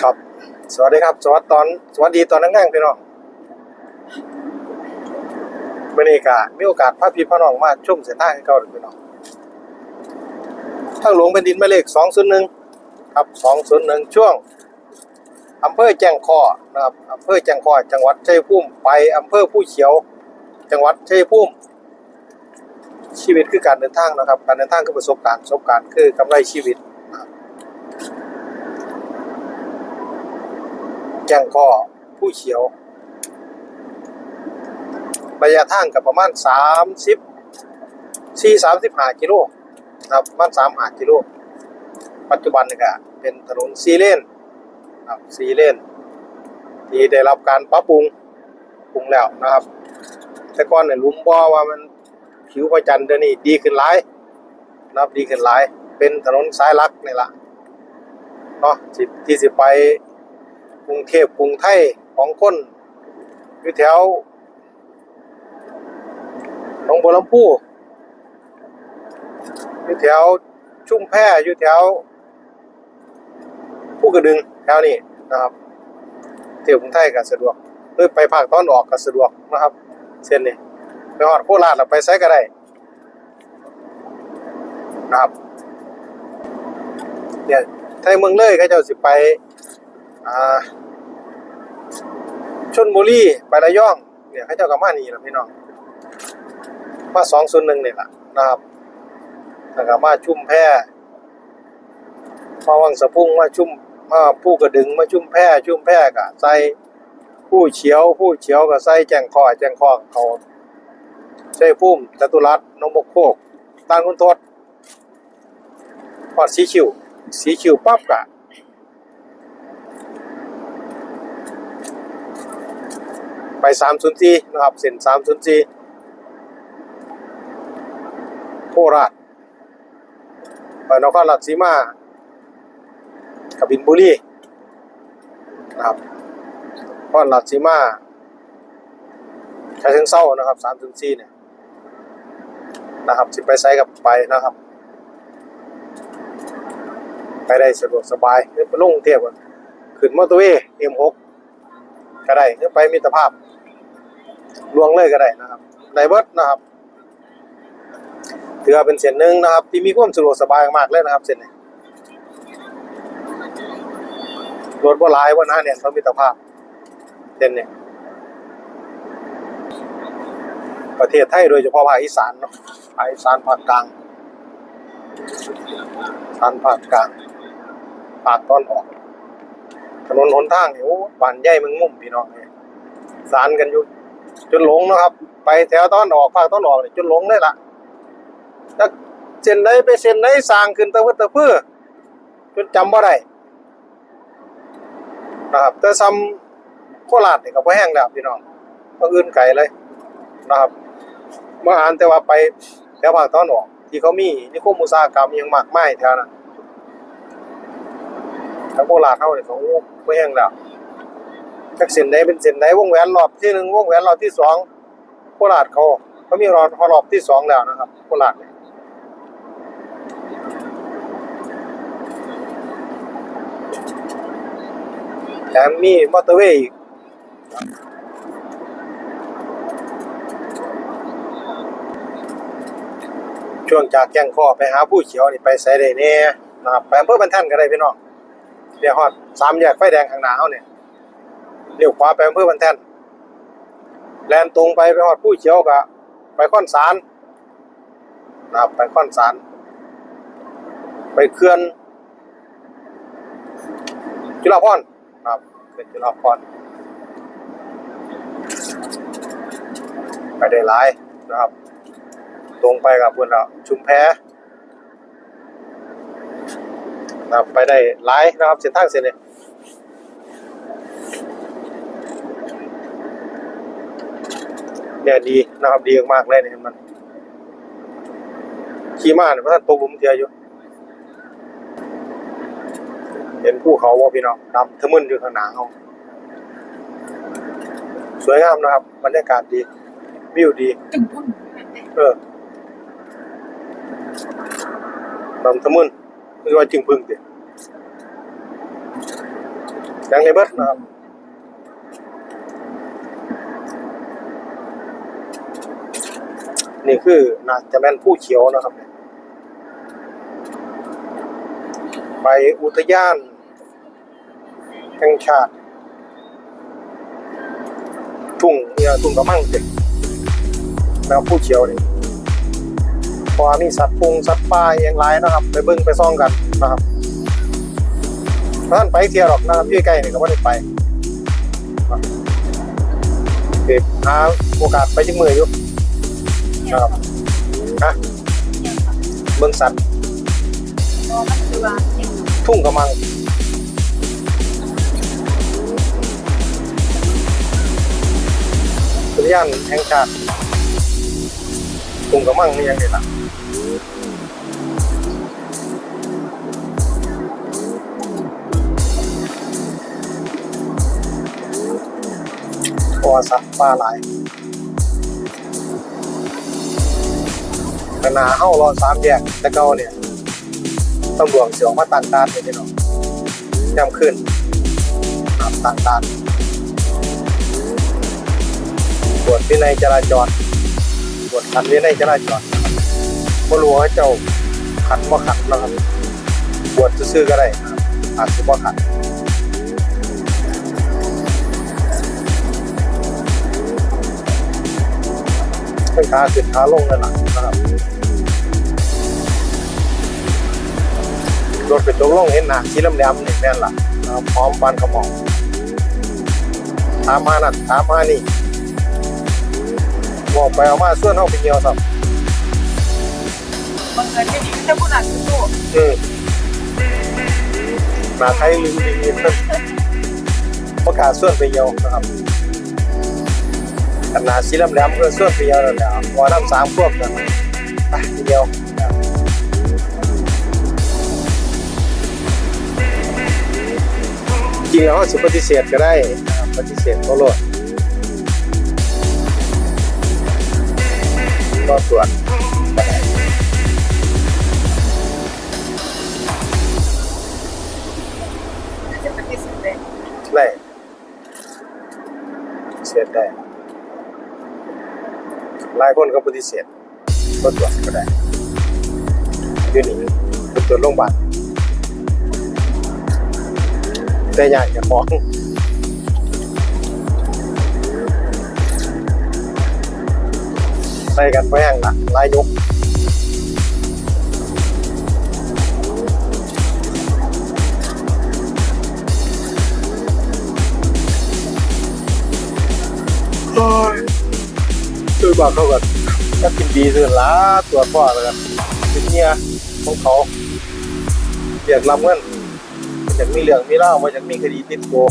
ครับ สวัสดีครับ สวัสดีตอนสวัสดีตอนนั่งๆพี่น้องวันนี้ก็มีโอกาสพาพี่พ่อน้องมาชุ่มเส้นทาให้เก่าพี่น้องทางหลวงแผ่นดินหมายเลข201ครับ201ช่วงอำเภอแจ้งคอนะครับอำเภอแจ้งคอจังหวัดชัยภูมิไปอำเภอผู้เขียว จังหวัดชัยภูมิชีวิตคือการเดินทางนะครับ การเดินทางคือประสบการณ์ประสบการณ์คือกำไรชีวิต จ้งข้อผู้เขียว ระยะทางกับประมาณสามสิบสี่สามสิบห้ากิโลนะครับประมาณสามห้ากิโล ปัจจุบันนี่ก็เป็นถนนซีเลนครับซีเลนที่ได้รับการปรับปรุงปรุงแล้วนะครับ แต่ก่อนเนี่ยลุมบ่อว่ามันผิวพระจันเดี๋ยวนี้ดีขึ้นหลายนะครับดีขึ้นหลาย เป็นถนนสายลักนี่ละเนาะที่ที่สิไป กรุงเทพกรุงไทยของคนอยู่แถวหนองบัวลำพูอยู่แถวชุ่มแพอยู่แถวผู้กระดึงแถวนี้นะครับเที่ยวกรุงไทยก็สะดวกหรือไปภาคตอนออกก็สะดวกนะครับ เส้นนี้ไปฮอดโคราชแล้วไปไสก็ได้นะครับเนี่ยไทยเมืองเลยเขาเจ้าสิไป ชนบุรีไประยอง เนี่ยเขาเจ้าก็มานี่ละพี่น้องมาสองส่วนหนึ่งนี่แหละนะครับแล้วก็มาชุ่มแพมาวังสะพุ่งมาชุ่มมาผู้กระดึงมาชุ่มแพชุ่มแพกะใส่ผู้เฉียว ผู้เฉียวก็ใส่แจงคอแจงคอเขาใช่พุ่มจตุรัสนมกโคกตานคุณทศพอดสีคิว สีคิวปั๊บกะ ไป304นซีนะครับเส้น304โคราชไปนครราชสีมากบินบุรีนะครับนครราชสีมาชายเชิงเศร้านะครับ304เนี่ยนะครับสิไปไซกับไปนะครับ ไปได้สะดวกสบายหรือไปลงกรุงเทียบอะขึ้นมอเตอร์เวย์ M6 ก็ได้หรือไปมิตรภาพลวงเลยก็ได้นะครับไดเบิร์ดนะครับถือเป็นเส้นหนึ่งนะครับ ที่มีความสะดวกสบายมากเลยนะครับเส้นนี้รถบ่หลายบ่หนาเนี่ยต้องมิตรภาพเส้นนี้ประเทศไทยโดยเฉพาะภาคอีสานเนาะภาคอีสานภาคกลางอีสานภาคกลางภาคตอนออก นนหนทางนี่โอ้บ้านใหญ่มึงมุ่มพี่น้องนี่สารกันอยู่จนหลงนะครับ ไปแถวตอนออกภาคตอนออกนี่จนหลงเลยล่ะถ้าเส้นใดไปเส้นใดสร้างขึ้นตะพื้นตะพื้นจนจำบ่ได้นะครับแต่ซ้ำโคราชนี่ก็บ่แห้งแล้วพี่น้องก็อื่นไกลเลยนะครับมาอ่านแต่ว่าไปแถวภาคตอนออก ที่เขามีนิคมอุตสาหกรรมยังมากมายแถวนั้น ทางโคราชเฮาเนี่ยเขาบ่แห้งแล้วจักเส้นใดเป็นเส้นใดวงแหวนรอบที่หนึ่งวงแหวนรอบที่สองโคราชเขาเขามีรอบรอบที่สองแล้วนะครับโคราชเนี่ยแถมมีมอเตอร์เวย์อีกช่วงจากแจ้งข้อไปหาผู้เขียวนี่ไปไสได้แน่นะครับไปอำเภอบรรทัดก็ได้พี่น้อง เดียฮอดสามแยกไฟแดงข้างหน้าเฮาเนี่ยเลี้ยวขวาไปอำเภอบันแท่นแลนตรงไปไปฮอดผู้เขียวกะไปข้อนสารนะครับไปข้อนสารไปเขื่อนจุฬาภรณ์นครับเป็นจุฬาภรไปได้หลายนะครับ ตรงไปกับพุ่นแล้วชุมแพ นะครับไปได้หลายนะครับเส้นทางเส้นนี้เนี่ยดีนะครับดีมากๆเลยเนี่ยมันขี่ม้าเนี่ยพระท่านตกหลุมเทียอยู่ เห็นภูเขาว่าพี่น้องดำทะมึนอยู่ข้างหน้าเขาสวยงามนะครับบรรยากาศดีวิวดีจึงพุ่นเออดำทะมึน ไม่ว่าจึงพึ่งติแดงเลเบิดนะครับนี่คือน่าจะแม่นผู้เขียวนะครับ ไปอุทยานแห่งชาติ ทุ่งเนี่ยทุ่งกระมังเด็กแล้วผู้เขียวนี่ เพราะมีสัตว์พุงสัตว์ป่าอย่างไรนะครับ ไปเบิ่งไปซ่องกันนะครับท่านไปเที่ยวหรอกนะครับที่ใกล้นี่ก็ไม่ได้ไปเก็บหาโอกาสไปจังมืออยู่นะครับฮะเบิ่งสัตว์ทุ่งกระมังอุทยานแห่งชาติทุ่งกระมังนี่ยังไงล่ะ วาสัตว์ป่าหลายขนาเฮ้ารอสามแยกแต่เก่าเนี่ยตำรวจเสียออกมาต่างด่านเลยพี่น้องย่ำขึ้นตามต่างด่านตรวจวินัยจราจรตรวจขันวินัยจราจรบ่รู้ว่าเจ้าขัดบ่ขัดนะครับบวชซื่อก็ได้นะครับอาจจะบ่ขัด เป็นขาขึ้นขาลงนั่นแหละนะครับรถเป็นตกลงเห็นหน้าสีแหลมๆนี่แม่นล่ะนะครับพร้อมปานกระหม่อมถามมานั่นถามมานี่บอกไปเอามาส่วนเฮาไปเหี่ยวซับบังเอิญไม่ดีก็จะพูดอ่านสู้อืมหน้าไทยลืมดีๆนั่นประกล้าศส่วนไปเหี่ยวนะครับ ขนาดสีแหลมๆก็ส่วนไปเหี่ยวนั่นแหละพอน้ำสามพวกกันไปไปเหี่ยวจริงแล้วสิปฏิเสธก็ได้ปฏิเสธก็โลดก็ตรวจก็ได้จะปฏิเสธเลยได้เสียได้ หลายคนก็ปฏิเสธก็ตรวจก็ได้อยูนี่ไปตรวจโรงพยาบาลแต่อยากจะฟ้องใส่กันไปแห้งละหลายยก บอกเขาก่อนถ้ากินดีสุดละตรวจพ่อแล้วกันเป็นเมียของเขาเรียกรับเงินมันอยากมีเรื่องมีเล่ามันยากมีคดีติดตัว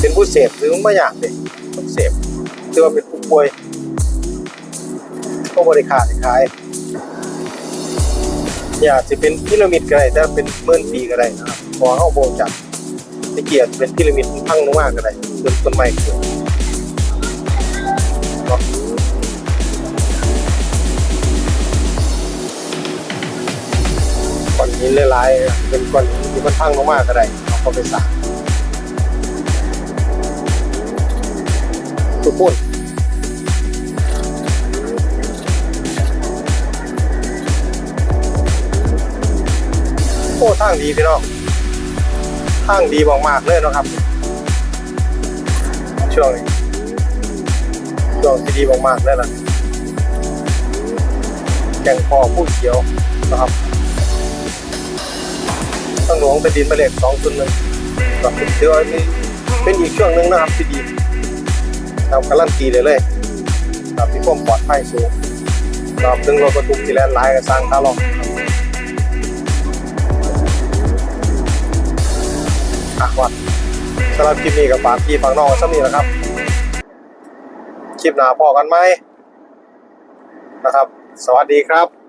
เป็นผู้เสพหรือไม่อยากเด็กต้องเสพถือว่าเป็นผู้ป่วยก็บริขาดขายอยากจะเป็นพีระมิดก็ได้แต่เป็นหมื่อนปีก็ได้นะครับพอเข้าโบจับตะเกียบเป็นพีระมิดพังลงมาก็ได้ต้นต้นไม้ หินหลายๆเป็นก้อนหินที่มันพังลงมากก็ได้เอาเข้าไปสร้างทุกคนโอ้ทางดีพี่น้องทางดีมากๆเลยนะครับ ช่วงนี้ช่วงที่ดีมากๆเลยล่ะแกงคอผู้เขียวนะครับางหลวงเป็นดินมาเลขสองศูนย์หนึ่งก็ถือว่านี่เป็นอีกช่วงหนึ่งนะครับที่ดีทำการันตีเลยเลยครับที่ความปลอดภัยสูงครับซึ่งรถบรรทุกที่แล่นหลายก็สร้างค่าลองอะวัดสำหรับคลิปนี้กับฝากพี่ฝากน้องไว้สักนี้นะครับ คลิปหน้าพอกันไหมนะครับ สวัสดีครับ